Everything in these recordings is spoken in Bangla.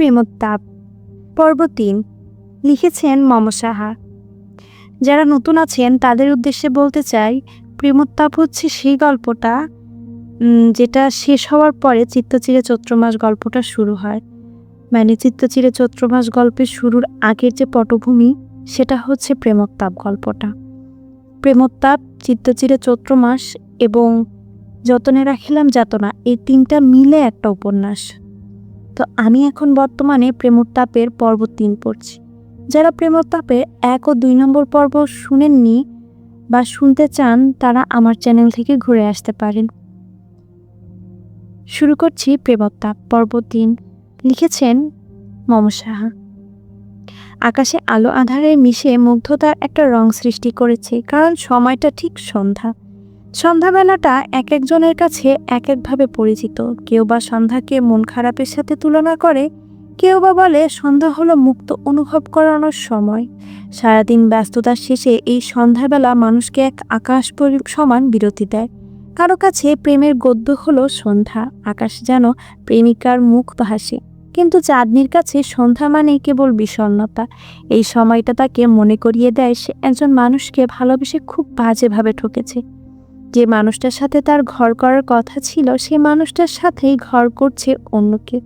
প্রেমোত্তাপ পর্ব তিন। লিখেছেন মম সাহা। যারা নতুন আছেন, তাদের উদ্দেশ্যে বলতে চাই প্রেমোত্তাপ হচ্ছে সেই গল্পটা যেটা শেষ হওয়ার পরে চিত্তচিরে চৈত্র মাস গল্পটা শুরু হয়। মানে চিত্তচিরে চৈত্র মাস গল্পের শুরুর আগের যে পটভূমি, সেটা হচ্ছে প্রেমোত্তাপ গল্পটা। প্রেমোত্তাপ চিত্তচিরে চৈত্র মাস এবং যতনে রাখিলাম যাতনা, এই তিনটা মিলে একটা উপন্যাস। তো আমি এখন বর্তমানে প্রেমোত্তাপের পর্ব তিন পড়ছি। যারা প্রেমোত্তাপের এক ও দুই নম্বর পর্ব শুনেননি বা শুনতে চান, তারা আমার চ্যানেল থেকে ঘুরে আসতে পারেন। শুরু করছি প্রেমোত্তাপ পর্ব তিন। লিখেছেন মম সাহা। আকাশে আলো আধারে মিশে মুগ্ধতার একটা রং সৃষ্টি করেছে, কারণ সময়টা ঠিক সন্ধ্যা। সন্ধ্যাবেলাটা এক একজনের কাছে এক একভাবে পরিচিত। কেউ বা সন্ধ্যাকে মন খারাপের সাথে তুলনা করে, কেউ বা বলে সন্ধ্যা হলো মুক্ত অনুভব করানোর সময়। সারাদিন ব্যস্ততার শেষে এই সন্ধ্যাবেলা মানুষকে এক আকাশ সমান বিরতি দেয়। কারও কাছে প্রেমের গদ্য হলো সন্ধ্যা, আকাশ যেন প্রেমিকার মুখ ভাসে কিন্তু চাঁদনির কাছে সন্ধ্যা মানেই কেবল বিষণ্ণতা। এই সময়টা তাকে মনে করিয়ে দেয় সে একজন মানুষকে ভালোবেসে খুব বাজেভাবে ঠকেছে। যে মানুষটার সাথে তার ঘর করার কথা ছিল, সে মানুষটার সাথেই ঘর করছে অন্যকে।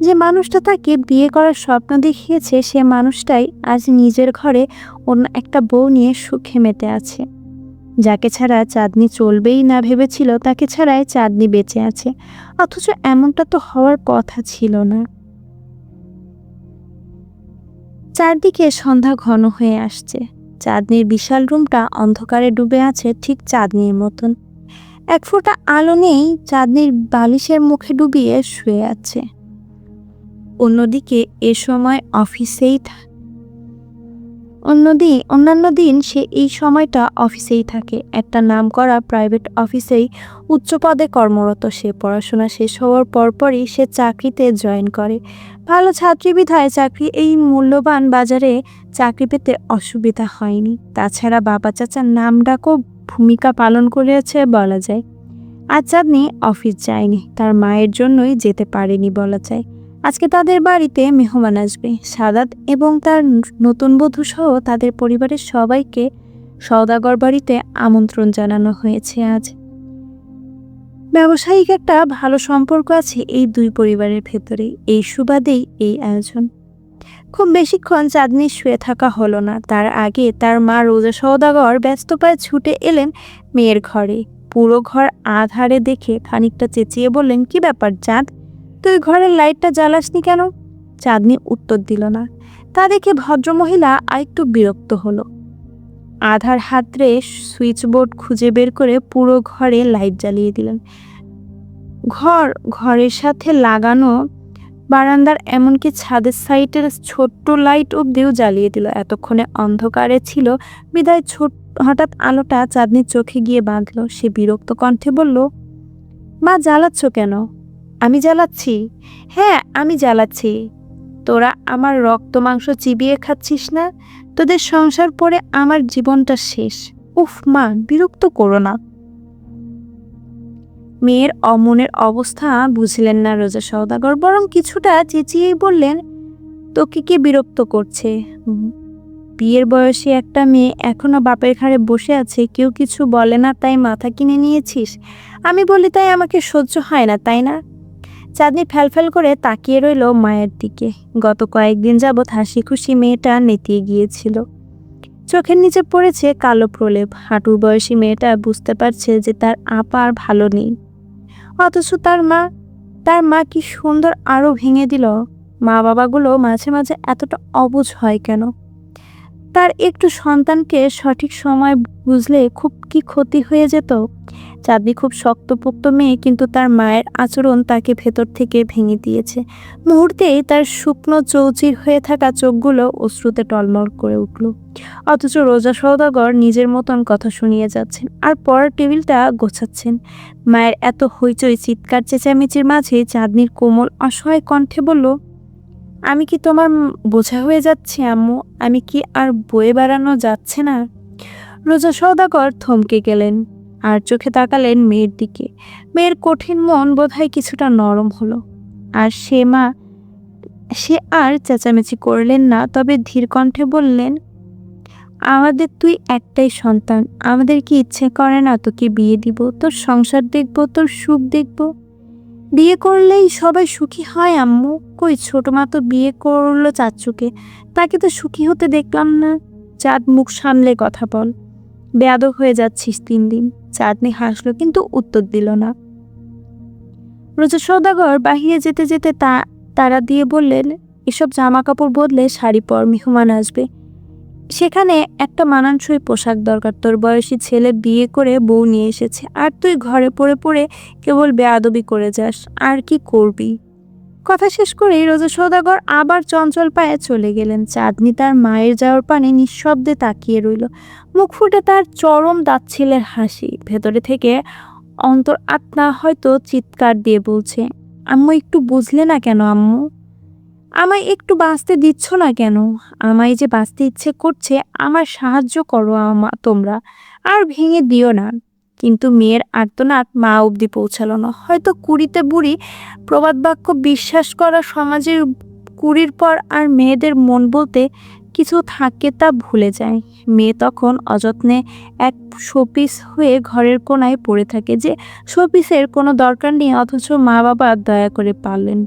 যে মানুষটা তাকে বিয়ে করার স্বপ্ন দেখিয়েছে, সে মানুষটাই আজ নিজের ঘরে অন্য একটা বউ নিয়ে সুখে মেতে আছে। যাকে ছাড়া চাঁদনি চলবেই না ভেবেছিল, তাকে ছাড়াই চাঁদনি বেঁচে আছে। অথচ এমনটা তো হওয়ার কথা ছিল না। চারদিকে সন্ধ্যা ঘন হয়ে আসছে। চাঁদনির বিশাল রুমটা অন্ধকারে ডুবে আছে ঠিক চাঁদনির মতন। এক ফোঁটা আলো নেই, চাঁদনির বালিশের মুখে ডুবিয়ে শুয়ে আছে। অন্যদিকে এ সময় অফিসেই অন্যদিন অন্যান্য দিন সে এই সময়টা অফিসেই থাকে। একটা নাম করা প্রাইভেট অফিসেই উচ্চ পদে কর্মরত। সে পড়াশোনা শেষ হওয়ার পরপরই সে চাকরিতে জয়েন করে। ভালো ছাত্রী বিধায় চাকরি এই মূল্যবান বাজারে চাকরি পেতে অসুবিধা হয়নি। তাছাড়া বাবা চাচার নাম ডাকও ভূমিকা পালন করেছে বলা যায়। আর চাঁদনি অফিস যায়নি। তার মায়ের জন্যই যেতে পারেনি বলা যায়। আজকে তাদের বাড়িতে মেহমান আসবে। সাদাত এবং তার নতুন বধূ সহ তাদের পরিবারের সবাইকে সওদাগর বাড়িতে আমন্ত্রণ জানানো হয়েছে আজ। ব্যবসায়িক একটা ভালো সম্পর্ক আছে এই দুই পরিবারের ভেতরে। এই সুবাদেই এই আয়োজন। খুব বেশিক্ষণ চাঁদনি শুয়ে থাকা হলো না। তার আগে তার মা রোজা সওদাগর ব্যস্ত পায়ে ছুটে এলেন মেয়ের ঘরে। পুরো ঘর আধারে দেখে খানিকটা চেঁচিয়ে বললেন, কি ব্যাপার চাঁদ? তুই ঘরের লাইটটা জ্বালাসনি কেন? চাঁদনি উত্তর দিল না। তা দেখে ভদ্রমহিলা আরেকটু বিরক্ত হলো। আধার হাতরে সুইচ বোর্ড খুঁজে বের করে পুরো ঘরে লাইট জ্বালিয়ে দিলেন। ঘর, ঘরের সাথে লাগানো বারান্দার এমনকি ছাদের সাইটের ছোট্ট লাইট অব্দিও জ্বালিয়ে দিল। এতক্ষণে অন্ধকারে ছিল, বিদায় ছোট, হঠাৎ আলোটা চাঁদনির চোখে গিয়ে বাঁধলো। সে বিরক্ত কণ্ঠে বলল, মা, জ্বালাচ্ছ কেন? আমি জ্বালাচ্ছি? হ্যাঁ আমি জ্বালাচ্ছি। তোরা আমার রক্ত মাংস চিবিয়ে খাচ্ছিস না? তোদের সংসার পরে আমার জীবনটা শেষ। উফ মা, বিরক্ত করো না। মেয়ের অমনের অবস্থা বুঝলেন না রোজা সওদাগর, বরং কিছুটা চেঁচিয়েই বললেন, তোকে কে বিরক্ত করছে? বিয়ের বয়সী একটা মেয়ে এখনও বাপের ঘাড়ে বসে আছে, কেউ কিছু বলে না, তাই মাথা কিনে নিয়েছিস? আমি বলি তাই আমাকে সহ্য হয় না, তাই না? চাঁদনি ফ্যালফ্যাল করে তাকিয়ে রইল মায়ের দিকে। গত কয়েকদিন যাবৎ হাসি খুশি মেয়েটা নেতিয়ে গিয়েছিল। চোখের নিচে পড়েছে কালো প্রলেপ। হাঁটুর বয়সী মেয়েটা বুঝতে পারছে যে তার আপা আর ভালো নেই। অথচ তার মা তার মা কি সুন্দর আরও ভেঙে দিল। মা বাবাগুলো মাঝে মাঝে এতটা অবুঝ হয় কেন? তার একটু সন্তানকে সঠিক সময় বুঝলে খুব কি ক্ষতি হয়ে যেত? চাঁদনি খুব শক্তপোক্ত মেয়ে, কিন্তু তার মায়ের আচরণ তাকে ভেতর থেকে ভেঙে দিয়েছে। মুহূর্তেই তার শুকনো চৌচির হয়ে থাকা চোখগুলো অশ্রুতে টলমল করে উঠল। অথচ রোজা সওদাগর নিজের মতন কথা শুনিয়ে যাচ্ছেন আর পরের টেবিলটা গোছাচ্ছেন। মায়ের এত হইচই, চিৎকার, চেঁচামেচির মাঝে চাঁদনির কোমল, অসহায় কণ্ঠে বলল, আমি কি তোমার বোঝা হয়ে যাচ্ছি, আম্মু? আমি কি আর বয়ে বেড়ানো যাচ্ছে না? রোজা সওদাগর থমকে গেলেন। আর চোখে তাকালেন মেয়ের দিকে। মেয়ের কঠিন মন বোধহয় কিছুটা নরম হলো। আর সে মা, সে আর চেঁচামেচি করলেন না, তবে ধীর কণ্ঠে বললেন, আমাদের তুই একটাই সন্তান, আমাদের কি ইচ্ছে করে না তোকে বিয়ে দিব? তোর সংসার দেখব, তোর সুখ দেখব। বিয়ে করলেই সবাই সুখী হয়, আম্মু। কই ছোট মা তো বিয়ে করল চাচ্চুকে, তাকে তো সুখী হতে দেখলাম না। চাঁদ মুখ সামলে কথা বল। বেয়াদব হয়ে যাচ্ছিস তিন দিন। চাঁদনি হাসলো কিন্তু উত্তর দিল না। রোজা সৌদাগর বাহিরে যেতে যেতে তা, তারা দিয়ে বললেন, এসব জামা কাপড় বদলে শাড়ি পর মেহমান আসবে। সেখানে একটা মানানসই পোশাক দরকার। তোর বয়সী ছেলে বিয়ে করে বউ নিয়ে এসেছে। আর তুই ঘরে পড়ে পড়ে কেবল বেয়াদবি করে যাস। আর কি করবি? কথা শেষ করেই রোজা সৌদাগর আবার চঞ্চল পায়ে চলে গেলেন। চাঁদনি তার মায়ের যাওয়ার পানে নিঃশব্দে তাকিয়ে রইল। মুখ ফুটে তার চরম দাচ্ছিলের হাসি। ভেতরে থেকে অন্তর আত্মা হয়তো চিৎকার দিয়ে বলছে, আম্মু, একটু বুঝলে না কেন আম্মু? আমায় একটু বাঁচতে দিচ্ছ না কেন? আমায় যে বাঁচতে ইচ্ছে করছে, আমার সাহায্য করো আমা, তোমরা। আর ভেঙে দিও না। কিন্তু মেয়ের আর্তনাদ মা অবধি পৌঁছালো না। হয়তো কুড়িতে বুড়ি প্রবাদ বাক্য বিশ্বাস করা সমাজের কুড়ির পর আর মেয়েদের মন বলতে কিছু থাকে তা ভুলে যায়। মেয়ে তখন অযত্নে এক শোপিস হয়ে ঘরের কোনায় পড়ে থাকে যে শোপিসের কোনো দরকার নেই, অথচ মা বাবা দয়া করে পারলেন।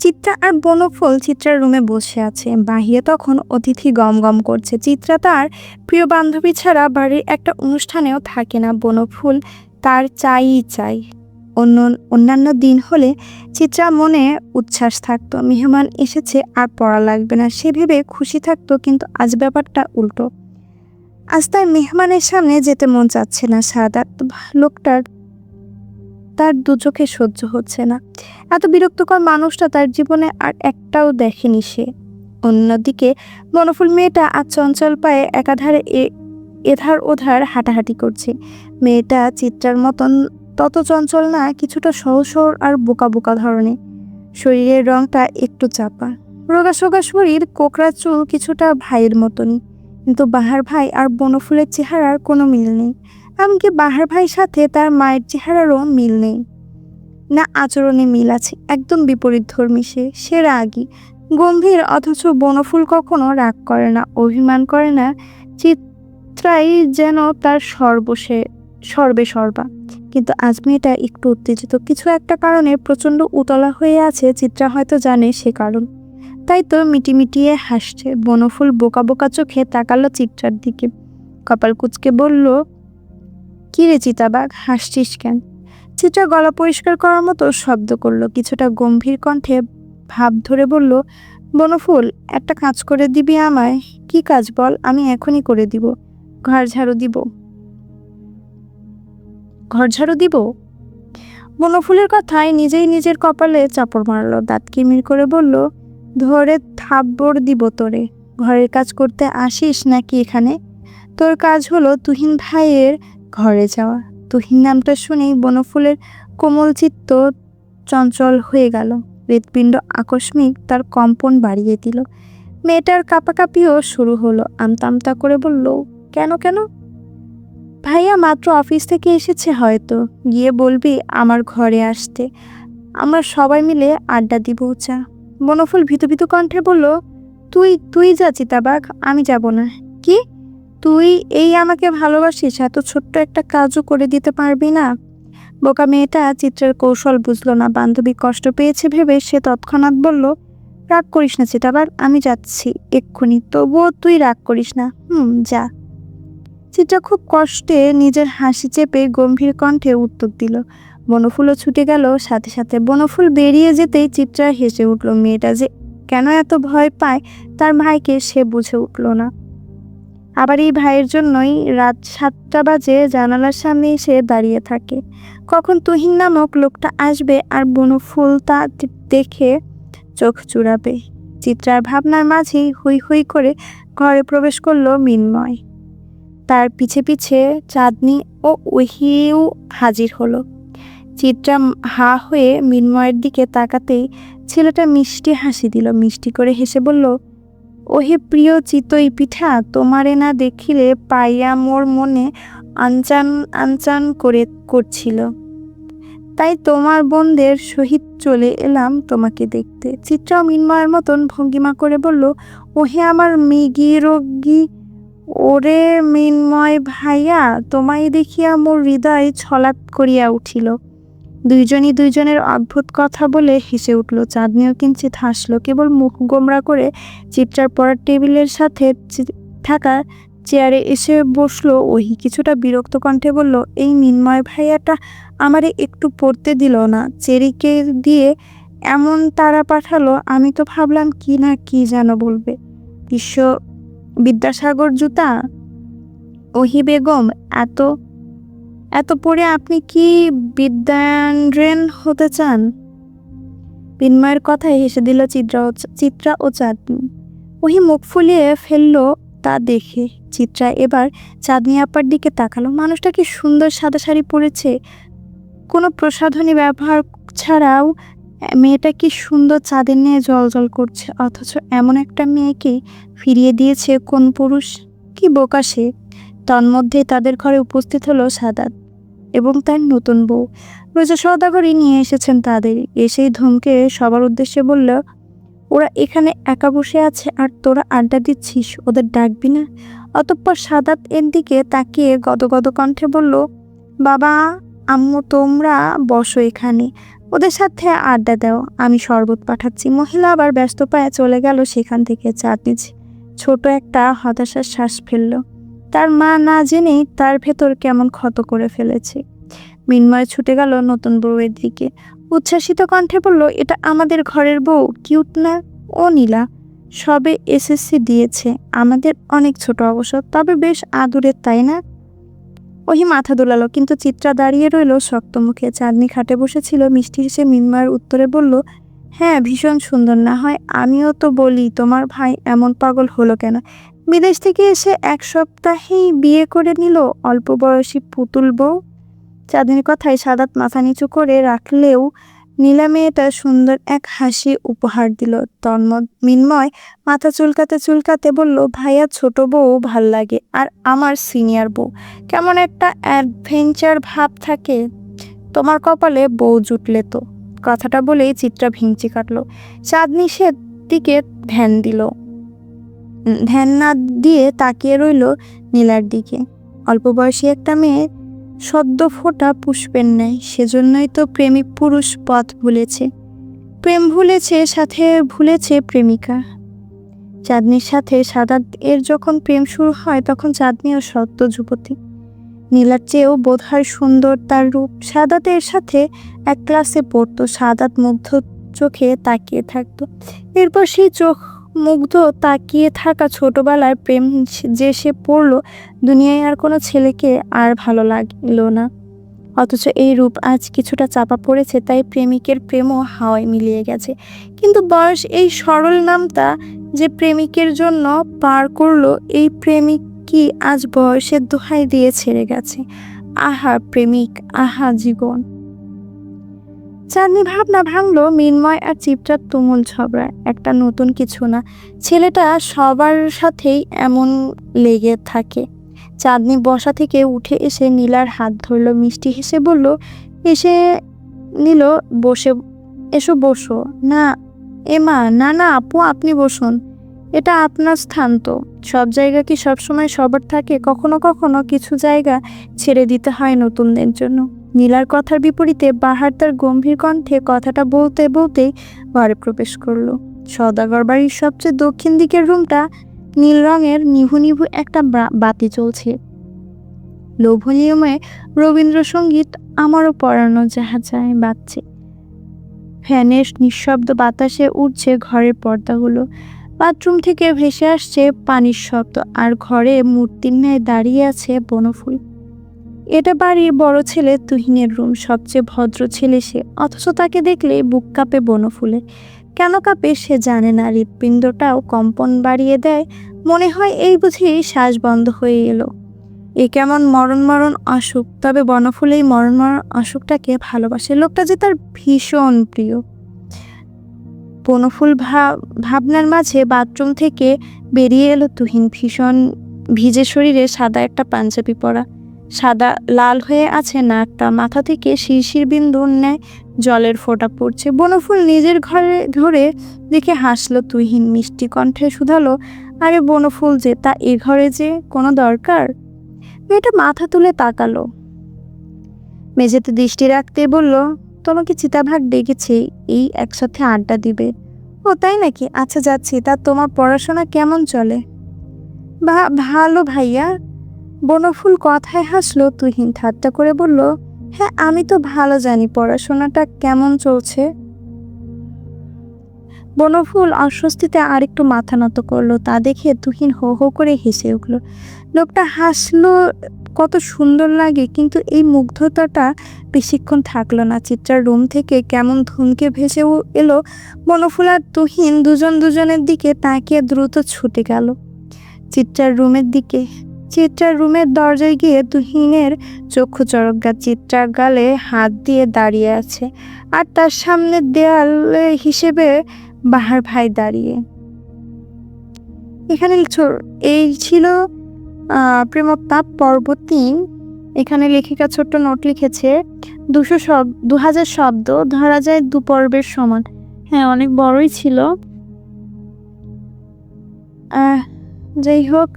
চিত্রা আর বনফুল চিত্রার রুমে বসে আছে। বাহিরে তখন অতিথি গম গম করছে। চিত্রা তার প্রিয় বান্ধবী ছাড়া বাড়ির একটা অনুষ্ঠানেও থাকে না। বনফুল তার চাইই চাই। অন্য, অন্যান্য দিন হলে চিত্রা মনে উচ্ছ্বাস থাকতো। মেহমান এসেছে, আর পড়া লাগবে না। সে ভেবে খুশি থাকতো, কিন্তু আজ ব্যাপারটা উল্টো। আজ তার মেহমানের সামনে যেতে মন চাচ্ছে না। সাদা লোকটার তার দু চোখে সহ্য হচ্ছে না। এত বিরক্তকর মানুষটা তার জীবনে আর একটাও দেখেনি সে। অন্যদিকে বনফুল মেয়েটা আজ চঞ্চল পায়ে একাধারে এধার ওধার হাঁটাহাঁটি করছে। মেয়েটা চিত্রার মতন, তত চঞ্চল না, কিছুটা সহসর আর বোকা বোকা ধরনের। শরীরের রংটা একটু চাপা। রোগা সোগা শরীর কোকড়া চুল কিছুটা ভাইয়ের মতনই। কিন্তু বাহার ভাই আর বনফুলের চেহারার কোনো মিল নেই। এমনকি বাহার ভাইয়ের সাথে তার মায়ের চেহারারও মিল নেই। না আচরণে মিল আছে, একদম বিপরীত ধর্মী সে সে রাগী। গম্ভীর, অথচ বনফুল কখনো রাগ করে না, অভিমান করে না, চিত্রাই যেন তার সর্বশে, সর্বে সর্বা। কিন্তু আজ মেয়েটা একটু উত্তেজিত। কিছু একটা কারণে প্রচণ্ড উতলা হয়ে আছে, চিত্রা হয়তো জানে সে কারণ। তাই তো মিটিমিটিয়ে হাসছে। বনফুল বোকা বোকা চোখে তাকালো চিত্রার দিকে। কপাল কুচকে বলল কি রে চিতাবাঘ, হাসছিস কেন? চিত্রা গলা পরিষ্কার করার মতো শব্দ করল, কিছুটা গম্ভীর কণ্ঠে ভাব ধরে বলল, বনফুল, একটা কাজ করে দিবি আমায়। কি কাজ বল, আমি এখনই করে দিব। ঘর ঝাড়ু দিব। ঘর ঝাড়ু দিব? বনফুলের কথায় নিজেই নিজের কপালে চাপড় মারলো, দাঁত কিমির করে বলল, ধরে থাব্বর দিব তোরে। ঘরের কাজ করতে আসিস নাকি এখানে? তোর কাজ হলো তুহিন ভাইয়ের ঘরে যাওয়া। তুহিন নামটা শুনেই বনফুলের কোমল চিত্ত চঞ্চল হয়ে গেল। হৃৎপিণ্ড আকস্মিক তার কম্পন বাড়িয়ে দিল। মেয়েটার কাপাকাপিও শুরু হলো। আমতা আমতা করে বলল, কেন কেন? ভাইয়া মাত্র অফিস থেকে এসেছে হয়তো। গিয়ে বলবি আমার ঘরে আসতে। আমরা সবাই মিলে আড্ডা দিব চা বনফুল ভীতু ভীতু কণ্ঠে বলল, তুই তুই যা চিতাবাঘ, আমি যাব না। কি? তুই এই আমাকে ভালোবাসিস, এত ছোট্ট একটা কাজও করে দিতে পারবি না। বোকা মেয়েটা চিত্রের কৌশল বুঝলো না, বান্ধবী কষ্ট পেয়েছে ভেবে সে তৎক্ষণাৎ বলল, রাগ করিস না চিতাবাঘ আমি যাচ্ছি, এক্ষুনি। তবুও তুই রাগ করিস না। হুম, যা। চিত্রা খুব কষ্টে নিজের হাসি চেপে গম্ভীর কণ্ঠে উত্তর দিল, বনফুলও ছুটে গেল, সাথে সাথে বনফুল বেরিয়ে যেতেই চিত্রা হেসে উঠল, মেয়েটা যে কেন এত ভয় পায়, তার ভাইকে সে বুঝে উঠল না। আবার এই ভাইয়ের জন্যই রাত সাতটা বাজে জানালার সামনে এসে দাঁড়িয়ে থাকে। কখন তুহিন নামক লোকটা আসবে আর বনফুল তা দেখে চোখ চুরাবে চিত্রার ভাবনার মাঝেই হুই হুই করে ঘরে প্রবেশ করল মিনময়। তার পিছে পিছে চাঁদনি ও ওহিও হাজির হলো। চিত্রা হা হয়ে মিনময়ের দিকে তাকাতেই ছেলেটা মিষ্টি হাসি দিল। মিষ্টি করে হেসে বলল ওহে প্রিয় চিতই পিঠা তোমারে না দেখিলে পাইয়া মোর মনে আনচান আনচান করে করছিল। তাই তোমার বোনদের সহিত চলে এলাম তোমাকে দেখতে। চিত্রাও মিনময়ের মতন ভঙ্গিমা করে বলল, ওহে আমার মিগি রোগী, ওরে মিনময় ভাইয়া, তোমায় দেখিয়া মোর হৃদয় ছলাৎ করিয়া উঠিল। দুইজনই দুইজনের অদ্ভুত কথা বলে হেসে উঠল। চাঁদনিও কিঞ্চিত হাসলো, কেবল মুখ গোমরা করে চিত্রার পড়ার টেবিলের সাথে থাকা চেয়ারে এসে বসল। ওহি কিছুটা বিরক্ত কণ্ঠে বলল, এই মিনময় ভাইয়াটা আমারে একটু পড়তে দিল না, চেরিকে দিয়ে এমন তারা পাঠালো, আমি তো ভাবলাম কি না কি যেন বলবে। বিশ্ব বিদ্যাসাগর জুতা? ওহি বেগম, এত এত পড়ে আপনি কি বিদ্যান্ড্রেন হতে চান? বিন্ময়ের কথায় হেসে দিল চিত্রা চিত্রা ও চাঁদনি। ওহি মুখ ফুলিয়ে ফেলল তা দেখে। চিত্রা এবার চাঁদনি আপার দিকে তাকালো। মানুষটা কি সুন্দর সাদা শাড়ি পরেছে? কোনো প্রসাধনী ব্যবহার ছাড়াও মেয়েটা কি সুন্দর চাঁদের নিয়ে জল জল করছে? অথচ এমন একটা মেয়েকে ফিরিয়ে দিয়েছে কোন পুরুষ? কি বোকা সে? তন্মধ্যে তাদের ঘরে উপস্থিত হলো সাদাত এবং তার নতুন বউ। রোজা সদাগরই নিয়ে এসেছেন তাদের। এসেই ধমকে সবার উদ্দেশ্যে বলল, ওরা এখানে একা বসে আছে আর তোরা আড্ডা দিচ্ছিস, ওদের ডাকবি না? অতঃপর সাদাত এর দিকে তাকিয়ে গদগদ কণ্ঠে বলল, বাবা, আম্মু, তোমরা বসো এখানে। ওদের সাথে আড্ডা দাও। আমি শরবত পাঠাচ্ছি। মহিলা আবার ব্যস্ত পায়ে চলে গেল সেখান থেকে। চাটনি ছোট একটা হতাশার শ্বাস ফেলল। তার মা না জেনেই তার ভেতর কেমন ক্ষত করে ফেলেছে। মিনময় ছুটে গেল নতুন বউয়ের দিকে। উচ্ছ্বাসিত কণ্ঠে বলল, এটা আমাদের ঘরের বউ, কিউট না? ও নীলা, সবে এসএসসি দিয়েছে। আমাদের অনেক ছোট অবসর, তবে বেশ আদুরের তাই না? ওহি মাথা দোলালো, কিন্তু চিত্রা দাঁড়িয়ে রইল শক্ত মুখে। চাঁদনি খাটে বসেছিল, মিষ্টি হেসে মিনময়ের উত্তরে বলল হ্যাঁ ভীষণ সুন্দর। না হয় আমিও তো বলি, তোমার ভাই এমন পাগল হলো কেন? বিদেশ থেকে এসে এক সপ্তাহেই বিয়ে করে নিল অল্প বয়সী পুতুল বউ। চাঁদনির কথায় সাদাত মাথা নিচু করে রাখলেও নীলা মেয়েটা সুন্দর এক হাসি উপহার দিল। তন্মদ মিনময় মাথা চুলকাতে চুলকাতে বলল, ভাইয়া, ছোট বউ, ভালো লাগে। আর আমার সিনিয়র বউ। কেমন একটা অ্যাডভেঞ্চার ভাব থাকে। তোমার কপালে বউ জুটলে তো। কথাটা বলেই চিত্রা ভিঞ্চি কাটলো। চাঁদনি সে দিকে ধ্যান দিল। ধ্যান না দিয়ে তাকিয়ে রইল নীলার দিকে। অল্প বয়সী একটা মেয়ে সদ্য ফোটা পুষ্পের ন্যায়, সেজন্যই তো প্রেমিক পুরুষ পথ ভুলেছে। প্রেম ভুলেছে, সাথে ভুলেছে প্রেমিকা। চাঁদনির সাথে সাদাত এর যখন প্রেম শুরু হয়, তখন চাঁদনিও সত্য যুবতী নীলার চেয়েও বোধ হয় সুন্দর তার রূপ। সাদাত এর সাথে এক ক্লাসে পড়তো, সাদাত মুগ্ধ চোখে তাকিয়ে থাকতো। এরপর সেই চোখ মুগ্ধ তাকিয়ে থাকা ছোটবেলার প্রেম যে সে পড়ল, দুনিয়ায় আর কোনো ছেলেকে আর ভালো লাগল না। অথচ এই রূপ আজ কিছুটা চাপা পড়েছে, তাই প্রেমিকের প্রেমও হাওয়ায় মিলিয়ে গেছে। কিন্তু বয়স এই সরল নামটা যে প্রেমিকের জন্য পার করল, এই প্রেমিক কি আজ বয়সের দোহাই দিয়ে ছেড়ে গেছে? আহা প্রেমিক, আহা জীবন। চাঁদনি ভাবনা ভাঙলো, মিনময় আর চিপটার তুমুল ঝগড়া। একটা নতুন কিছু না। ছেলেটা সবার সাথেই এমন লেগে থাকে। চাঁদনি বসা থেকে উঠে এসে নীলার হাত ধরলো, মিষ্টি হেসে বলল, এসে নিল, বসে, এসো বসো। না এমা না না, আপু, আপনি বসুন। এটা আপনার স্থান তো। সব জায়গা কি সবসময় সবার থাকে? কখনো কখনো কিছু জায়গা ছেড়ে দিতে হয় নতুনদের জন্য। নীলার কথার বিপরীতে বাহার তার গম্ভীর কণ্ঠে কথাটা বলতে বলতেই ঘরে প্রবেশ করল। সদাগর বাড়ির সবচেয়ে দক্ষিণ দিকের রুমটা নীল রঙের নিভু নিভু একটা বাতি চলছে লোভনীয়ময় রবীন্দ্রসঙ্গীত আমারও পড়ানো যাহা যায় বাজছে। ফ্যানের নিঃশব্দ বাতাসে উঠছে ঘরের পর্দাগুলো। বাথরুম থেকে ভেসে আসছে পানির শব্দ আর ঘরে মূর্তির ন্যায় দাঁড়িয়ে আছে বনফুল। এটা বাড়ির বড় ছেলে তুহিনের রুম। সবচেয়ে ভদ্র ছেলে সে। অথচ তাকে দেখলে বুক কাঁপে বনফুলে। কেন কাঁপে সে জানে না। হৃৎপিণ্ডটাও কম্পন বাড়িয়ে দেয়। মনে হয় এই বুঝি শ্বাস বন্ধ হয়ে এলো। এ কেমন মরণ মরণ অসুখ। তবে বনফুল এই মরণ মরণ অসুখটাকে ভালোবাসে। লোকটা যে তার ভীষণ প্রিয়। বনফুল ভাব ভাবনার মাঝে বাথরুম থেকে বেরিয়ে এলো তুহিন ভীষণ ভিজে শরীরে সাদা একটা পাঞ্জাবি পরা। সাদা, লাল হয়ে আছে নাকটা। মাথা থেকে শিরশির বিন্দু ন্যায় জলের ফোঁটা পড়ছে। বনফুল নিজের ঘরে ধরে দেখে হাসলো তুহিন। মিষ্টি কণ্ঠে শুধালো, আরে বনফুল, যে তা এ ঘরে যে কোনো দরকার? মেয়েটা মাথা তুলে তাকালো। মেঝেতে দৃষ্টি রাখতে বলল তোমাকে চিতাভাগ ডেকেছে, এই একসাথে আড্ডা দিবে। ও, তাই নাকি? আচ্ছা যাচ্ছি। তা তোমার পড়াশোনা কেমন চলে? বা ভালো ভাইয়া। বনফুল কথায় হাসলো, তুহিন ঠাট্টা করে বলল হ্যাঁ আমি তো ভালো জানি পড়াশোনাটা কেমন চলছে। বনফুল অস্বস্তিতে আরেকটু মাথা নত করল, তা দেখে তুহিন হো হো করে হেসে উঠল। লোকটা হাসলো, কত সুন্দর লাগে, কিন্তু এই মুগ্ধতাটা বেশিক্ষণ থাকল না। চিত্রার রুম থেকে কেমন ধুমকে ভেসে এলো বনফুল আর তুহিন দুজন দুজনের দিকে তাকিয়ে দ্রুত ছুটে গেল। চিত্রার রুমের দিকে। চিত্রার রুমের দরজায় গিয়ে তুহিনের চক্ষু চরকগা। চিত্রার গালে হাত দিয়ে দাঁড়িয়ে আছে। আর তার সামনে দেয়ালে হিসেবে বাহার ভাই দাঁড়িয়ে। এখানে এই ছিল আহ, প্রেমোত্তাপ পর্ব তিন। এখানে লেখিকা ছোট্ট নোট লিখেছে দুশো শব্দ দু হাজার শব্দ ধরা যায় দু পর্বের সমান। হ্যাঁ অনেক বড়ই ছিল। যাই হোক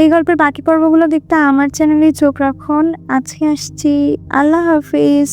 এই গল্পের বাকি পর্বগুলো দেখতে আমার চ্যানেলে চোখ রাখুন। আজকে আসছি আল্লাহ হাফিজ।